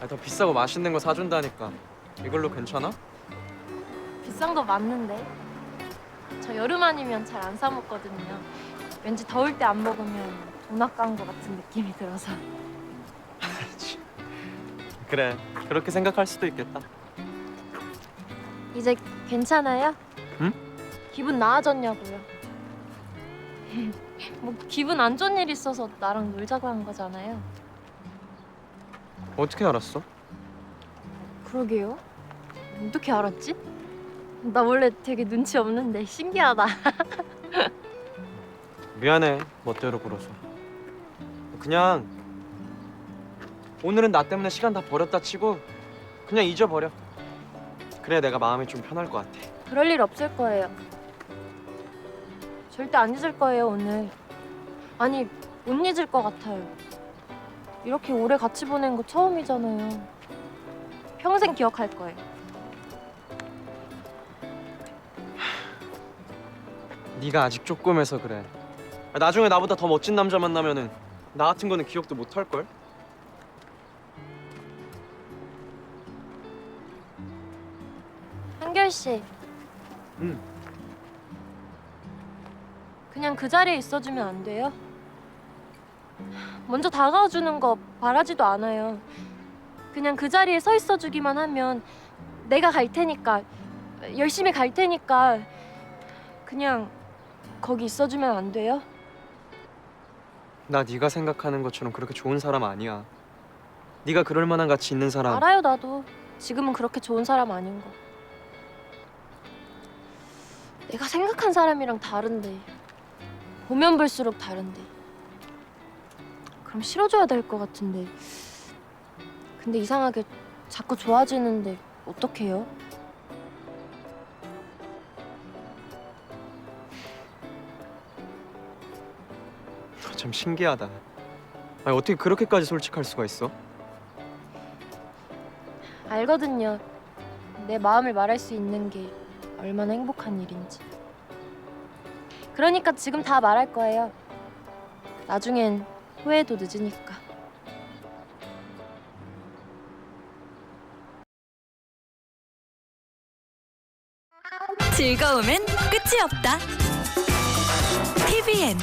아, 더 비싸고 맛있는 거 사준다니까. 이걸로 괜찮아? 비싼 거 맞는데 저 여름 아니면 잘 안 사 먹거든요. 왠지 더울 때 안 먹으면 돈 아까운 것 같은 느낌이 들어서. 그래. 그렇게 생각할 수도 있겠다. 이제 괜찮아요? 응? 기분 나아졌냐고요? 뭐 기분 안 좋은 일 있어서 나랑 놀자고 한 거잖아요. 어떻게 알았어? 그러게요. 어떻게 알았지? 나 원래 되게 눈치 없는데 신기하다. 미안해. 멋대로 굴어서. 그냥 오늘은 나 때문에 시간 다 버렸다 치고 그냥 잊어버려. 그래 내가 마음이 좀 편할 것 같아. 그럴 일 없을 거예요. 절대 안 잊을 거예요, 오늘. 아니, 못 잊을 것 같아요. 이렇게 오래 같이 보낸 거 처음이잖아요. 평생 기억할 거예요. 네가 아직 조금해서 그래. 아, 나중에 나보다 더 멋진 남자 만나면은 나 같은 거는 기억도 못 할 걸. 한결 씨. 응. 그냥 그 자리에 있어주면 안 돼요? 먼저 다가와 주는 거 바라지도 않아요. 그냥 그 자리에 서 있어주기만 하면 내가 갈 테니까 열심히 갈 테니까 그냥 거기 있어주면 안 돼요? 나 네가 생각하는 것처럼 그렇게 좋은 사람 아니야. 네가 그럴 만한 가치 있는 사람. 알아요 나도 지금은 그렇게 좋은 사람 아닌 거. 내가 생각한 사람이랑 다른데 보면 볼수록 다른데 그럼 싫어줘야 될 것 같은데 근데 이상하게 자꾸 좋아지는데 어떡해요? 참 신기하다. 아니, 어떻게 그렇게까지 솔직할 수가 있어? 알거든요 내 마음을 말할 수 있는 게 얼마나 행복한 일인지 그러니까 지금 다 말할 거예요 나중엔 후회해도 늦으니까 즐거움엔 끝이 없다. TVN